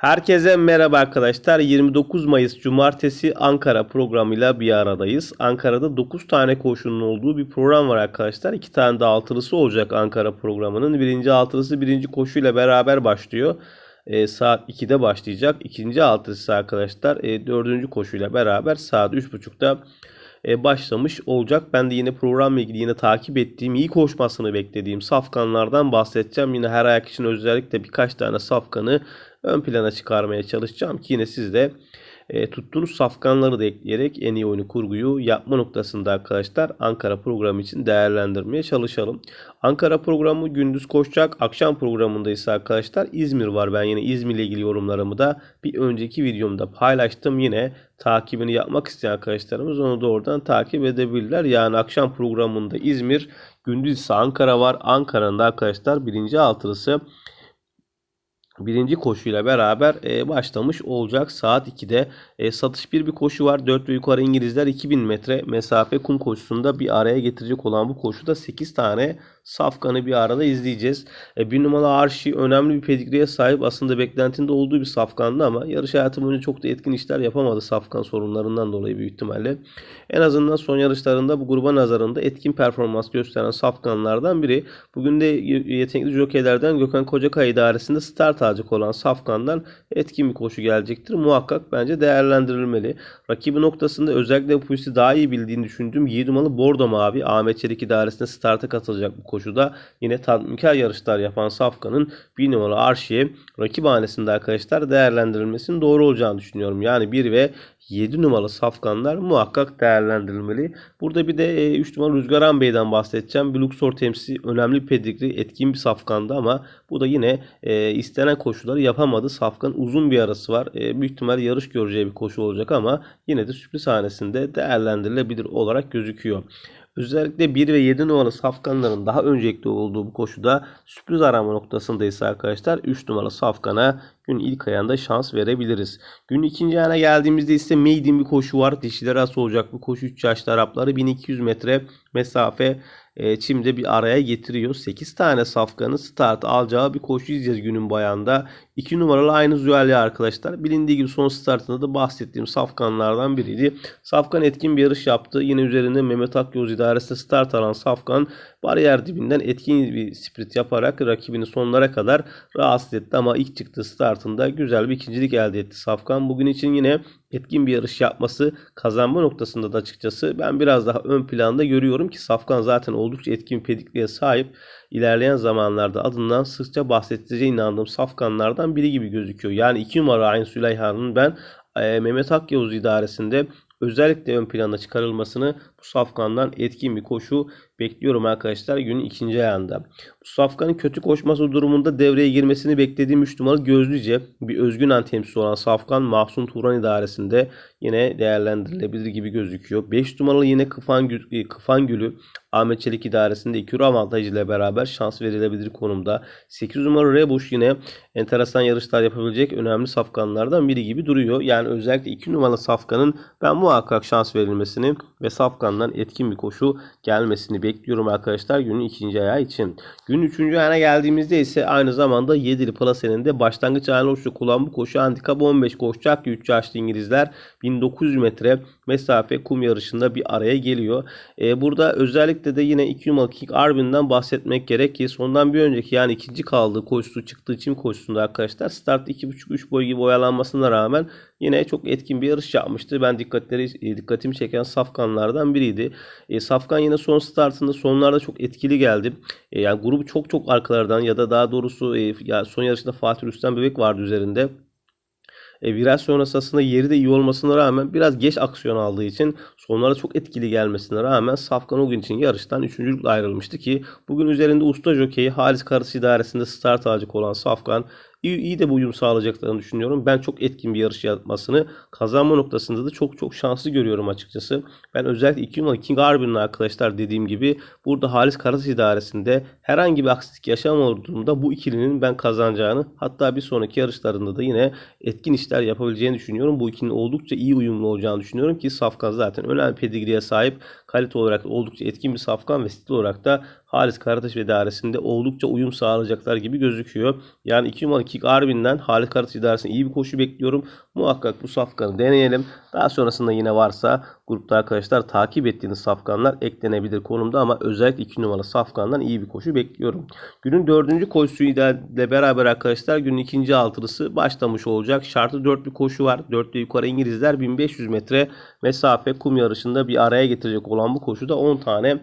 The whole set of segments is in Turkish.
Herkese merhaba arkadaşlar. 29 Mayıs Cumartesi Ankara programıyla bir aradayız. Ankara'da 9 tane koşunun olduğu bir program var arkadaşlar. 2 tane de altılısı olacak Ankara programının. Birinci altılısı birinci koşuyla beraber başlıyor. E, saat 2'de başlayacak. İkinci altılısı arkadaşlar e, dördüncü koşuyla beraber saat 3.30'da e, başlamış olacak. Ben de yine programla ilgili yine takip ettiğim, iyi koşmasını beklediğim safkanlardan bahsedeceğim. Yine her ayak için özellikle birkaç tane safkanı ön plana çıkarmaya çalışacağım ki yine siz de e, tuttuğunuz safkanları da ekleyerek en iyi oyunu kurguyu yapma noktasında arkadaşlar Ankara programı için değerlendirmeye çalışalım. Ankara programı gündüz koşacak. Akşam programında ise arkadaşlar İzmir var. Ben yine İzmir ile ilgili yorumlarımı da bir önceki videomda paylaştım. Yine takibini yapmak isteyen arkadaşlarımız onu da oradan takip edebilirler. Yani akşam programında İzmir, gündüz ise Ankara var. Ankara'nın da arkadaşlar birinci altılısı birinci koşuyla beraber e, başlamış olacak. Saat 2'de e, satış bir bir koşu var. 4 ve yukarı İngilizler 2000 metre mesafe kum koşusunda bir araya getirecek olan bu koşuda 8 tane safkanı bir arada izleyeceğiz. E, bir numaralı Arşi önemli bir pedigriye sahip. Aslında beklentinde olduğu bir safkandı ama yarış hayatı boyunca çok da etkin işler yapamadı safkan sorunlarından dolayı büyük ihtimalle. En azından son yarışlarında bu gruba nazarında etkin performans gösteren safkanlardan biri. Bugün de yetenekli jokeylerden Gökhan Kocakay idaresinde start alacak olan safkandan etkin bir koşu gelecektir. Muhakkak bence değerlendirilmeli. Rakibi noktasında özellikle bu daha iyi bildiğini düşündüğüm 7 numaralı Bordo Mavi Ahmet Çelik idaresinde starta katılacak bu koşuda. Yine tatminkar yarışlar yapan Safkan'ın 1 numaralı Arşi'ye rakip hanesinde arkadaşlar değerlendirilmesinin doğru olacağını düşünüyorum. Yani 1 ve 7 numaralı safkanlar muhakkak değerlendirilmeli. Burada bir de 3 e, numaralı Rüzgaran Bey'den bahsedeceğim. Bir Luxor temsili önemli pedigri etkin bir safkandı ama bu da yine e, istenen koşuları yapamadı. Safkan uzun bir arası var. E, büyük ihtimal yarış göreceği bir koşu olacak ama yine de sürpriz hanesinde değerlendirilebilir olarak gözüküyor. Özellikle 1 ve 7 numaralı safkanların daha öncelikli olduğu bu koşuda sürpriz arama noktasındaysa arkadaşlar. 3 numaralı safkana gün ilk ayağında şans verebiliriz. Gün ikinci ayağına geldiğimizde ise maiden bir koşu var. Dişiler as olacak bu koşu 3 yaşlı Arapları 1200 metre mesafe e, Çim'de bir araya getiriyor. 8 tane safkanın start alacağı bir koşu izleyeceğiz günün bayanda. 2 numaralı aynı Züelli arkadaşlar. Bilindiği gibi son startında da bahsettiğim safkanlardan biriydi. Safkan etkin bir yarış yaptı. Yine üzerinde Mehmet Akyoz idaresinde start alan Safkan bariyer dibinden etkin bir sprint yaparak rakibini sonlara kadar rahatsız etti. Ama ilk çıktığı startında güzel bir ikincilik elde etti Safkan. Bugün için yine etkin bir yarış yapması kazanma noktasında da açıkçası ben biraz daha ön planda görüyorum ki Safkan zaten oldukça etkin pedikliğe sahip. İlerleyen zamanlarda adından sıkça bahsedeceğine inandığım Safkanlardan biri gibi gözüküyor. Yani 2 numara Ayn Süleyhan'ın ben e, Mehmet Akyavuz idaresinde özellikle ön plana çıkarılmasını bu safkandan etkin bir koşu bekliyorum arkadaşlar günün ikinci ayağında. Safkanın kötü koşması durumunda devreye girmesini beklediğim 3 numaralı Gözlüce bir özgün an temsilcisi olan safkan Mahsun Turan idaresinde yine değerlendirilebilir gibi gözüküyor. 5 numaralı yine Kıfan, e, Kıfan Gülü Ahmet Çelik idaresinde 2 avantajı ile beraber şans verilebilir konumda. 8 numaralı Rebuş yine enteresan yarışlar yapabilecek önemli safkanlardan biri gibi duruyor. Yani özellikle 2 numaralı safkanın ben muhakkak şans verilmesini ve safkandan etkin bir koşu gelmesini bekliyorum arkadaşlar günün ikinci ayağı için. Günün üçüncü ayağına geldiğimizde ise aynı zamanda 7'li plasenin de başlangıç ayağına oluşacak olan bu koşu handikap 15 koşacak 3 yaşlı İngilizler 1900 metre mesafe kum yarışında bir araya geliyor. Ee, burada özellikle de yine 2 numaralı King Arbin'den bahsetmek gerek ki sondan bir önceki yani ikinci kaldığı koşusu çıktığı için koşusunda arkadaşlar start 2.5-3 boy gibi oyalanmasına rağmen yine çok etkin bir yarış yapmıştı. Ben dikkatleri dikkatimi çeken safkanlardan biriydi. E, Safkan yine son startında sonlarda çok etkili geldi. E, yani grubu çok çok arkalardan ya da daha doğrusu e, ya son yarışında Fatih Rüstem Bebek vardı üzerinde. E, viraj sonrası aslında yeri de iyi olmasına rağmen biraz geç aksiyon aldığı için sonlara çok etkili gelmesine rağmen Safkan o gün için yarıştan üçüncülükle ayrılmıştı ki bugün üzerinde usta jokeyi Halis Karısı idaresinde start alacak olan Safkan iyi, iyi de bu uyum sağlayacaklarını düşünüyorum. Ben çok etkin bir yarış yapmasını kazanma noktasında da çok çok şanslı görüyorum açıkçası. Ben özellikle 2 numaralı King Arbin'in arkadaşlar dediğim gibi burada Halis Karas idaresinde herhangi bir aksilik yaşamadığımda bu ikilinin ben kazanacağını hatta bir sonraki yarışlarında da yine etkin işler yapabileceğini düşünüyorum. Bu ikilinin oldukça iyi uyumlu olacağını düşünüyorum ki Safkan zaten önemli pedigriye sahip kalite olarak oldukça etkin bir safkan ve stil olarak da Halis Karataş ve idaresinde oldukça uyum sağlayacaklar gibi gözüküyor. Yani 2 numaralı Kick Arbin'den Halis Karataş idaresinde iyi bir koşu bekliyorum. Muhakkak bu safkanı deneyelim. Daha sonrasında yine varsa grupta arkadaşlar takip ettiğiniz safkanlar eklenebilir konumda ama özellikle 2 numaralı safkandan iyi bir koşu bekliyorum. Günün dördüncü koşusuyla ile beraber arkadaşlar günün ikinci altılısı başlamış olacak. Şartı 4 bir koşu var. 4'te yukarı İngilizler 1500 metre mesafe kum yarışında bir araya getirecek olan bu koşuda 10 tane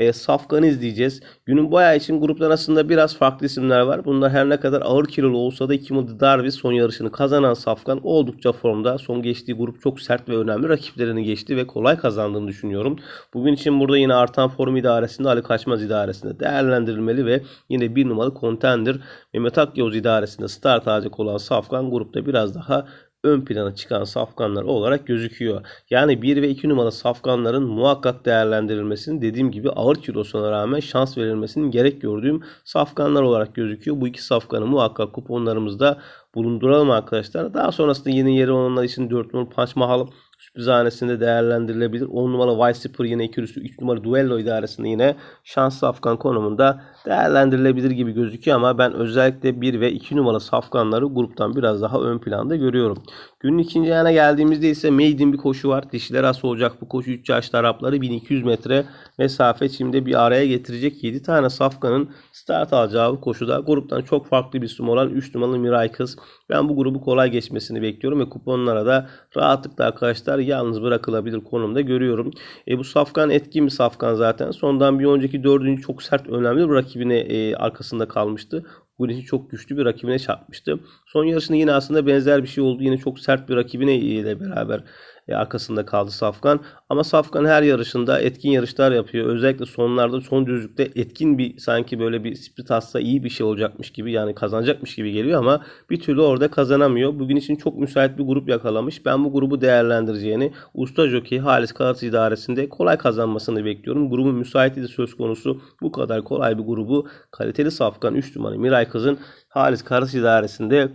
e, safkanı izleyeceğiz. Günün bayağı için gruptan aslında biraz farklı isimler var. Bunlar her ne kadar ağır kilolu olsa da Kimildi Darvis son yarışını kazanan safkan oldukça formda. Son geçtiği grup çok sert ve önemli rakiplerini geçti ve kolay kazandığını düşünüyorum. Bugün için burada yine artan form idaresinde Ali Kaçmaz idaresinde değerlendirilmeli ve yine bir numaralı contender Mehmet Akyavuz idaresinde start alacak olan safkan grupta biraz daha ön plana çıkan safkanlar olarak gözüküyor. Yani 1 ve 2 numaralı safkanların muhakkak değerlendirilmesinin dediğim gibi ağır kilosuna rağmen şans verilmesinin gerek gördüğüm safkanlar olarak gözüküyor. Bu iki safkanı muhakkak kuponlarımızda bulunduralım arkadaşlar. Daha sonrasında yeni yeri olanlar için 4 numaralı Punch Mahal sürprizhanesinde değerlendirilebilir. 10 numaralı Vice yine 2 üstü 3 numara Duello idaresinde yine şanslı Afgan konumunda değerlendirilebilir gibi gözüküyor ama ben özellikle 1 ve 2 numaralı safkanları gruptan biraz daha ön planda görüyorum. Günün ikinci yana geldiğimizde ise maiden bir koşu var. Dişiler as olacak bu koşu 3 yaşlı Arapları 1200 metre mesafe şimdi bir araya getirecek 7 tane safkanın start alacağı bu koşuda gruptan çok farklı bir isim olan 3 numaralı Miray Kız. Ben bu grubu kolay geçmesini bekliyorum ve kuponlara da rahatlıkla arkadaşlar yalnız bırakılabilir konumda görüyorum. E, bu safkan etkin bir safkan zaten. Sondan bir önceki dördüncü çok sert önemli bir rakibine e, arkasında kalmıştı. İçin çok güçlü bir rakibine çarpmıştı. Son yarışında yine aslında benzer bir şey oldu. Yine çok sert bir rakibine ile beraber e, arkasında kaldı Safkan. Ama Safkan her yarışında etkin yarışlar yapıyor. Özellikle sonlarda son düzlükte etkin bir sanki böyle bir sprint atsa iyi bir şey olacakmış gibi yani kazanacakmış gibi geliyor ama bir türlü orada kazanamıyor. Bugün için çok müsait bir grup yakalamış. Ben bu grubu değerlendireceğini usta jockey Halis Kalat idaresinde kolay kazanmasını bekliyorum. Grubun müsaitliği de söz konusu. Bu kadar kolay bir grubu kaliteli Safkan 3 numara Miray Kız'ın Halis Karat idaresinde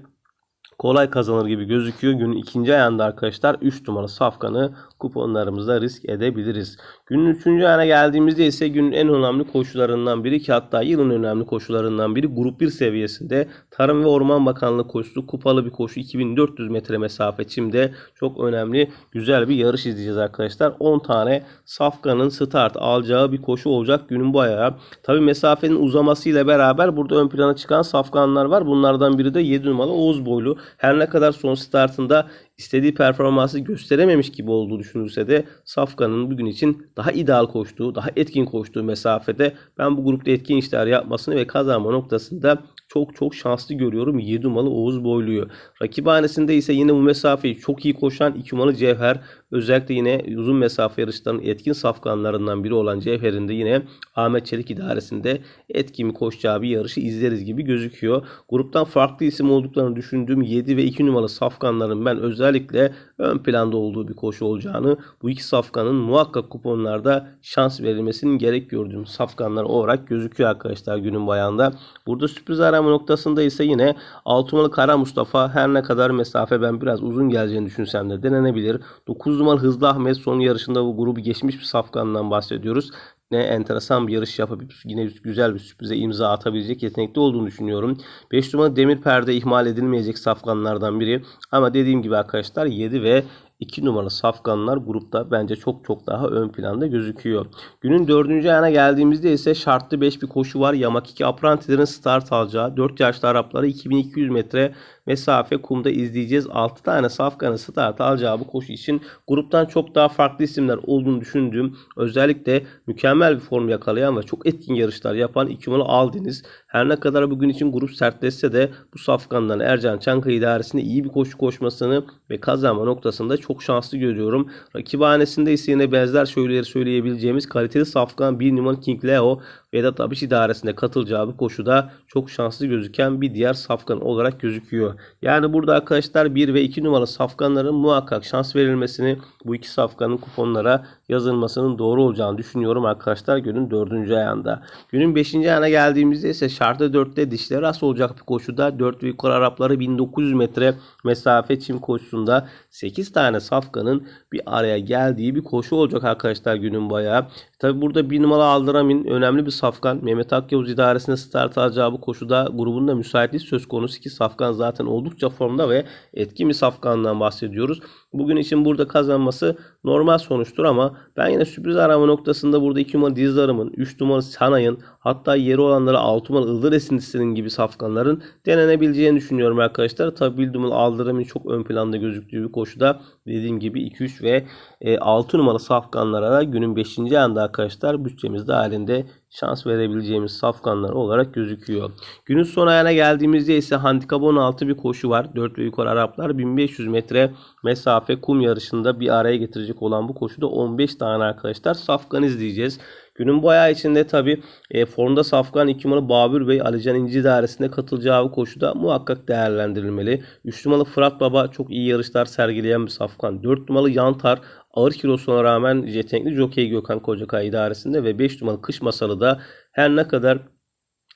kolay kazanır gibi gözüküyor. Günün ikinci ayağında arkadaşlar 3 numara safkanı kuponlarımızda risk edebiliriz. Günün üçüncü ayağına geldiğimizde ise günün en önemli koşularından biri ki hatta yılın önemli koşularından biri grup 1 seviyesinde Tarım ve Orman Bakanlığı koşusu kupalı bir koşu 2400 metre mesafe çimde çok önemli güzel bir yarış izleyeceğiz arkadaşlar. 10 tane safkanın start alacağı bir koşu olacak günün bu ayağı. Tabi mesafenin uzamasıyla beraber burada ön plana çıkan safkanlar var. Bunlardan biri de 7 numaralı Oğuz boylu. Her ne kadar son startında istediği performansı gösterememiş gibi olduğu düşünülse de Safkan'ın bugün için daha ideal koştuğu, daha etkin koştuğu mesafede ben bu grupta etkin işler yapmasını ve kazanma noktasında çok çok şanslı görüyorum 7 numaralı Oğuz Boylu'yu. Rakibhanesinde ise yine bu mesafeyi çok iyi koşan 2 numaralı Cevher özellikle yine uzun mesafe yarışlarının etkin safkanlarından biri olan Cevher'in de yine Ahmet Çelik idaresinde etkin koşacağı bir yarışı izleriz gibi gözüküyor. Gruptan farklı isim olduklarını düşündüğüm 7 ve 2 numaralı safkanların ben özellikle ön planda olduğu bir koşu olacağını bu iki safkanın muhakkak kuponlarda şans verilmesinin gerek gördüğüm safkanlar olarak gözüküyor arkadaşlar günün bayanda. Burada sürpriz arama noktasında ise yine 6 numaralı Kara Mustafa her ne kadar mesafe ben biraz uzun geleceğini düşünsem de denenebilir. 9 numaralı Hızlı Ahmet son yarışında bu grubu geçmiş bir safkandan bahsediyoruz. Ne enteresan bir yarış yapıp yine güzel bir sürprize imza atabilecek yetenekli olduğunu düşünüyorum. 5 numaralı Demir Perde ihmal edilmeyecek safkanlardan biri. Ama dediğim gibi arkadaşlar 7 ve 2 numaralı safkanlar grupta bence çok çok daha ön planda gözüküyor. Günün 4. ayağına geldiğimizde ise şartlı 5 bir koşu var. Yamak 2 Aprantilerin start alacağı 4 yaşlı Arapları 2200 metre mesafe kumda izleyeceğiz. 6 tane safkanı start alacağı bu koşu için gruptan çok daha farklı isimler olduğunu düşündüğüm özellikle mükemmel bir form yakalayan ve çok etkin yarışlar yapan 2 numaralı Aldeniz. Her ne kadar bugün için grup sertleşse de bu safkandan Ercan Çankaya idaresinde iyi bir koşu koşmasını ve kazanma noktasında çok şanslı görüyorum. Rakibhanesinde ise yine benzer şeyleri söyleyebileceğimiz kaliteli safkan 1 numaralı King Leo Vedat Abiş idaresinde katılacağı bu koşuda çok şanslı gözüken bir diğer safkan olarak gözüküyor. Yani burada arkadaşlar 1 ve 2 numaralı safkanların muhakkak şans verilmesini bu iki safkanın kuponlara yazılmasının doğru olacağını düşünüyorum arkadaşlar günün 4. ayağında. Günün 5. ayağına geldiğimizde ise Çarda 4'te dişleri rast olacak bir koşuda 4 ve yukarı Arapları 1900 metre mesafe çim koşusunda 8 tane safkanın bir araya geldiği bir koşu olacak arkadaşlar günün bayağı. Tabi burada bir numara Aldıramin önemli bir safkan. Mehmet Akyavuz idaresinde start alacağı bu koşuda grubunda müsaitlik söz konusu ki safkan zaten oldukça formda ve etkin bir safkandan bahsediyoruz. Bugün için burada kazanması normal sonuçtur ama ben yine sürpriz arama noktasında burada 2 numara Dizdarım'ın, 3 numara Sanay'ın hatta yeri olanları 6 numara Ildır Esintisinin gibi safkanların denenebileceğini düşünüyorum arkadaşlar. Tabi bildiğim Aldırım'ın çok ön planda gözüktüğü bir koşuda dediğim gibi 2-3 ve e, 6 numara safkanlara da günün 5. anda arkadaşlar bütçemiz dahilinde şans verebileceğimiz safkanlar olarak gözüküyor. Günün son ayağına geldiğimizde ise handikap 16 bir koşu var. 4 ve yukarı Araplar 1500 metre mesafe kum yarışında bir araya getirecek olan bu koşuda 15 tane arkadaşlar safkan izleyeceğiz. Günün bu ayağı içinde tabi e, formda Safkan 2 numaralı Babür Bey Alican İnci idaresinde katılacağı bu koşuda muhakkak değerlendirilmeli. 3 numaralı Fırat Baba çok iyi yarışlar sergileyen bir Safkan. 4 numaralı Yantar ağır kilosuna rağmen yetenekli Jockey Gökhan Kocakay idaresinde ve 5 numaralı Kış Masalı da her ne kadar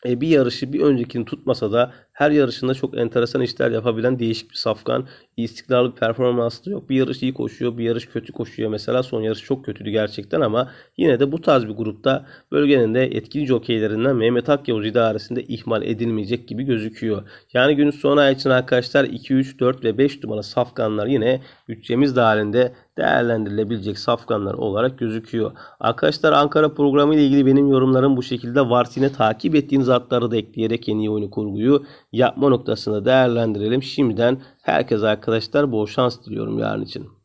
e, bir yarışı bir öncekini tutmasa da her yarışında çok enteresan işler yapabilen değişik bir safkan. İstikrarlı bir performansı yok. Bir yarış iyi koşuyor, bir yarış kötü koşuyor. Mesela son yarış çok kötüydü gerçekten ama yine de bu tarz bir grupta bölgenin de etkili jokeylerinden Mehmet Akyavuz idaresinde ihmal edilmeyecek gibi gözüküyor. Yani günün son ay için arkadaşlar 2, 3, 4 ve 5 numara safkanlar yine bütçemiz dahilinde değerlendirilebilecek safkanlar olarak gözüküyor. Arkadaşlar Ankara programı ile ilgili benim yorumlarım bu şekilde var. Yine takip ettiğiniz atları da ekleyerek en iyi oyunu kurguyu yapma noktasında değerlendirelim. Şimdiden herkese arkadaşlar bol şans diliyorum yarın için.